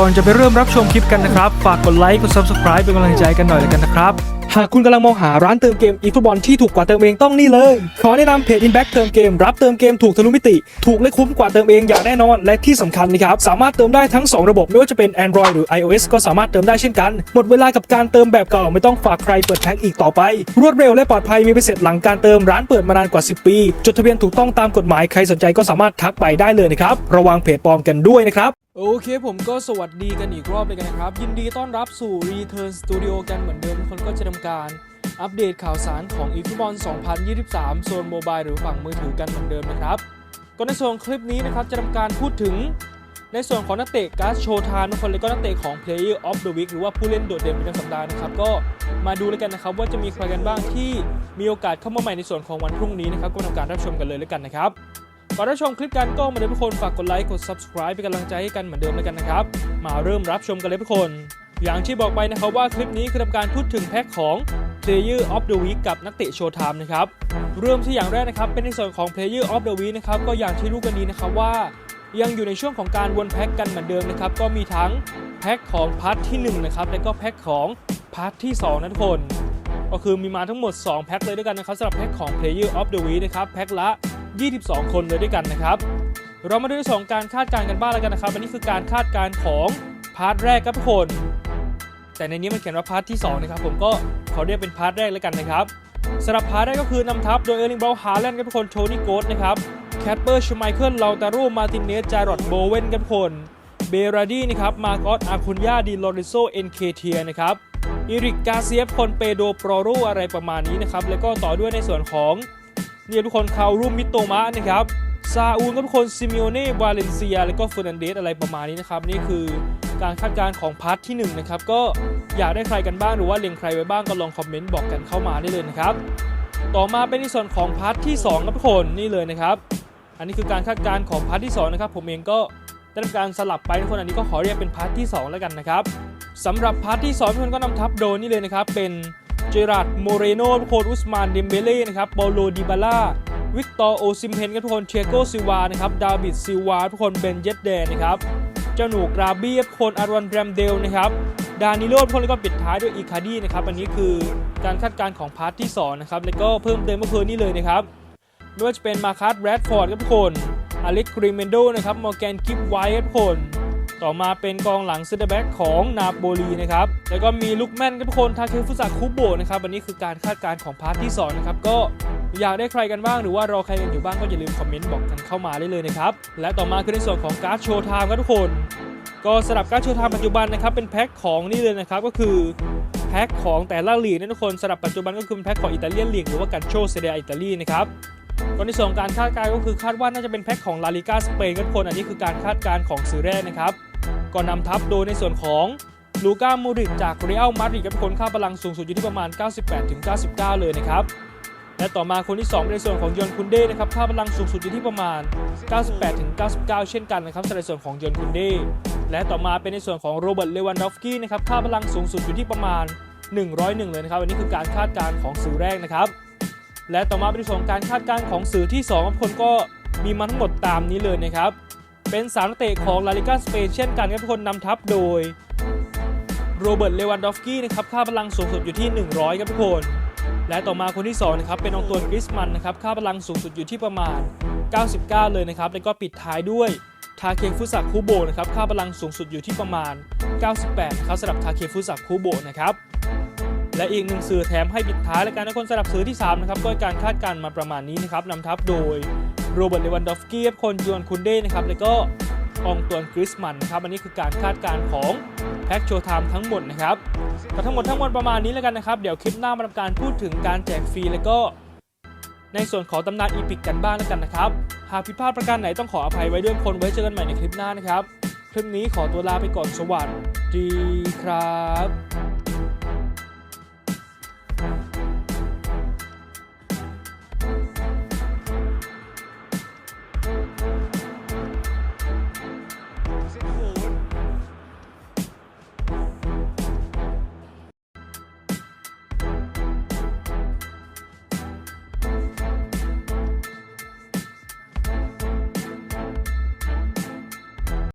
ก่อนจะไปเริ่มรับชมคลิปกันนะครับ ฝากกดไลค์กด subscribe เป็นกำลังใจกันหน่อยเลยกันนะครับ หากคุณกำลังมองหาร้านเติมเกมอีฟุตบอลที่ถูกกว่าเติมเองต้องนี่เลย ขอแนะนำเพจ Inback เติมเกม รับเติมเกมถูกทะลุมิติ ถูกและคุ้มกว่าเติมเองอย่างแน่นอน และที่สำคัญนะครับ สามารถเติมได้ทั้ง 2 ระบบไม่ว่าจะเป็น Android หรือ iOS ก็สามารถเติมได้เช่นกัน หมดเวลากับการเติมแบบเก่าไม่ต้องฝากใครเปิดแพ็คอีกต่อไป รวดเร็วและปลอดภัยมีไปเสร็จหลังการเติมร้านเปิดมานานกว่า 10 ปี จดทะเบียนถูกต้องตามกฎหมายใครสนใจก็สามารถทักไปได้เลยนะครับระวังเพจปลอมกันด้วยนะครับ โอเคผมก็สวัสดีกันอีกรอบเลยกันนะครับ ยินดีต้อนรับสู่ Return Studio กันเหมือนเดิมทุกคนก็จะทำการอัปเดตข่าวสารของอีฟุตบอล 2023 โซนโมบายหรือฝั่งมือถือกันเหมือนเดิมนะครับ ก็ในส่วนคลิปนี้นะครับจะทำการพูดถึง ในส่วนของนักเตะการ์ดโชว์ทานทุกคนเลยก็นักเตะของ Player of the Week หรือว่าผู้เล่นโดดเด่นประจำสัปดาห์นะครับ ก็มาดูเลยกันนะครับ ว่าจะมีใครกันบ้างที่มีโอกาสเข้ามาใหม่ในส่วนของวันพรุ่งนี้นะครับก็ทำการรับชมกันเลยแล้วกันนะครับ ก่อนรับชมคลิปกันก็เหมาเดิมทุกคนฝากกดไลค์กด subscribe เป็นกำลังใจให้กันเหมือนเดิมแล้วกันนะครับ มาเริ่มรับชมกันเลยทุกคน อย่างที่บอกไปนะครับว่าคลิปนี้คือทำการพูดถึงแพ็คของ Player of the Week กับนักเตะโชว์ไทม์นะครับเริ่มที่อย่างแรกนะครับเป็นในส่วนของ Player of the Week นะครับก็อย่างที่รู้กันดีนะครับว่า ยังอยู่ในช่วงของการวนแพ็คกันเหมือนเดิมนะครับก็มีทั้งแพ็คของพาร์ทที่1นะครับและก็แพ็คของพาร์ทที่2นะทุกคนก็คือมีมาทั้งหมด 2 แพ็คเลยด้วยกันนะครับสำหรับแพ็คของ Player of the Week นะครับแพ็คละ 22 คนเลยด้วยกันนะครับ เรามาดูในสองการคาดการณ์กันบ้างแล้วกันนะครับ อันนี้คือการคาดการณ์ของพาร์ทแรกครับทุกคน แต่ในนี้มันเขียนว่าพาร์ทที่2นะครับผมก็ขอเรียกเป็นพาร์ทแรกแล้วกันนะครับสำหรับพาร์ทแรกก็คือนำทัพโดยเออร์ลิงเบลฮาแลนด์ครับทุกคนโทนี่โกสนะครับแคทเปอร์ชูไมเคิลลาวตาโรมาตินเนสจารอดโบเวนครับทุกคนเบราดี้นะครับมาโกสอาคุนยาดีลอริโซเอ็นเคเทียนะครับอีริกกาเซียฟคนเปโดโปรโรอะไรประมาณนี้นะครับแล้วก็ต่อด้วยในส่วนของ นี่ยทุกคนเขารุมมิโตมะนะครับซาอูลก็ทุกคนซิมิโอเน่วาเลนเซีย แล้วก็เฟอร์นันเดสอะไรประมาณนี้นะครับ นี่คือการคาดการณ์ของพาร์ทที่ 1 นะครับ ก็อยากได้ใครกันบ้างหรือว่าเล็งใครไว้บ้างก็ลองคอมเมนต์บอกกันเข้ามาได้เลยนะครับ ต่อมาเป็นในส่วนของพาร์ทที่2ครับทุกคนนี่เลยนะครับ อันนี้คือการคาดการณ์ของพาร์ทที่2นะครับผมเองก็ได้ทำการสลับไปทุกคนอันนี้ก็ขอเรียกเป็นพาร์ทที่ 2 แล้วกันนะครับสำหรับพาร์ทที่2ทุกคนก็นำทัพโดยนี่เลยนะครับเป็น จราร์ดโมเรโนทุกคนอุสมานเดมเบเล่นะครับโปโลดิบาล่าวิกตอร์โอซิมเพนครับทุกคนเชโกซิวานะครับดาวิดซิวาทุกคนเบนเยตเดนนะครับเจ้าหนูกราบีทุกคนอารอนแรมเดลนะครับดานิโลทุกคนแล้วก็ปิดท้ายด้วยอีคาดี้นะครับอันนี้คือการคาดการณ์ของพาร์ทที่2นะครับแล้วก็เพิ่มเติมก็คือนี่เลยนะครับไม่ว่าจะเป็นมาคัสแรดฟอร์ดครับทุกคนอเล็กกริเมนโดนะครับมอร์แกนกิฟไวท์ครับทุกคน ต่อมาเป็นกองหลังเซนเตอร์แบ็กของนาโปลีนะครับ แล้วก็มีลุกแมนกับทุกคนทาเคฟุสะคุโบะนะครับวันนี้คือการคาดการณ์ของพาร์ทที่ 2 นะครับ ก็อยากได้ใครกันบ้างหรือว่ารอใครกันอยู่บ้างก็อย่าลืมคอมเมนต์บอกกันเข้ามาได้เลยนะครับ และต่อมาคือในส่วนของการ์ดโชว์ไทม์ครับทุกคน ก็สำหรับการ์ดโชว์ไทม์ปัจจุบันนะครับเป็นแพ็คของนี่เลยนะครับก็คือแพ็คของแต่ละลีกนะทุกคนสำหรับปัจจุบันก็คือเป็นแพ็คของอิตาเลียนลีกหรือว่าการโชเซเดียอิตาลีนะครับ ก็ในส่วนของการคาดการณ์ก็คือคาดว่าน่าจะเป็นแพ็คของลาลิก้าสเปนครับคนอันนี้คือการคาดการณ์ของสื่อแรกนะครับก็นำทัพโดยในส่วนของลูก้ามูริจากเรอัลมาดริดกับผลค่าพลังสูงสุดอยู่ที่ประมาณ 98-99 เลยนะครับและต่อมาคนที่2ในส่วนของยอนคุนเด้นะครับค่าพลังสูงสุดอยู่ที่ประมาณ 98-99 เช่นกันนะครับสำหรับในส่วนของยอนคุนเด้และต่อมาเป็นในส่วนของโรเบิร์ตเลวันดอฟสกี้นะครับค่าพลังสูงสุดอยู่ที่ประมาณ 101 เลยนะครับอันนี้คือการคาดการณ์ของสื่อแรกนะครับ และต่อมาเป็นส่วนของการคาดการณ์ของสื่อที่2คนก็มีมาทั้งหมดตามนี้เลยนะครับ เป็นสามเตะของลาลิกาสเปนเช่นกันครับทุกคนนำทัพโดยโรเบิร์ต เลวันดอฟสกี้นะครับค่าพลังสูงสุดอยู่ที่ 100 ครับทุกคน และต่อมาคนที่2นะครับเป็นองตัวนกริสมันนะครับค่าพลังสูงสุดอยู่ที่ประมาณ 99 เลยนะครับ แล้วก็ปิดท้ายด้วยทาเคฟุสะคุโบะนะครับค่าพลังสูงสุดอยู่ที่ประมาณ 98 ครับสำหรับทาเคฟุสะคุโบะนะครับ และอีกหนึ่งสื่อแถมให้ปิดท้ายและการทุกคนสำหรับสื่อที่ 3 นะครับก็การคาดการณ์มาประมาณนี้นะครับนำทัพโดยโรเบิร์ตเลวันดอฟสกี้คนยวนคุนเด้นะครับแล้วก็องตวนกริสมันครับอันนี้คือการคาดการณ์ของแพ็กโชว์ไทม์ทั้งหมดนะครับก็ทั้งหมดทั้งมวลประมาณนี้แล้วกันนะครับ เดี๋ยวคลิปหน้ามาทำการพูดถึงการแจกฟรีแล้วก็ ในส่วนของตำนานอีพิกกันบ้างแล้วกันนะครับ หากผิดพลาดประการไหนต้องขออภัยไว้ด้วยคนไว้เจอกันใหม่ในคลิปหน้านะครับ คลิปนี้ขอตัวลาไปก่อนสวัสดีครับ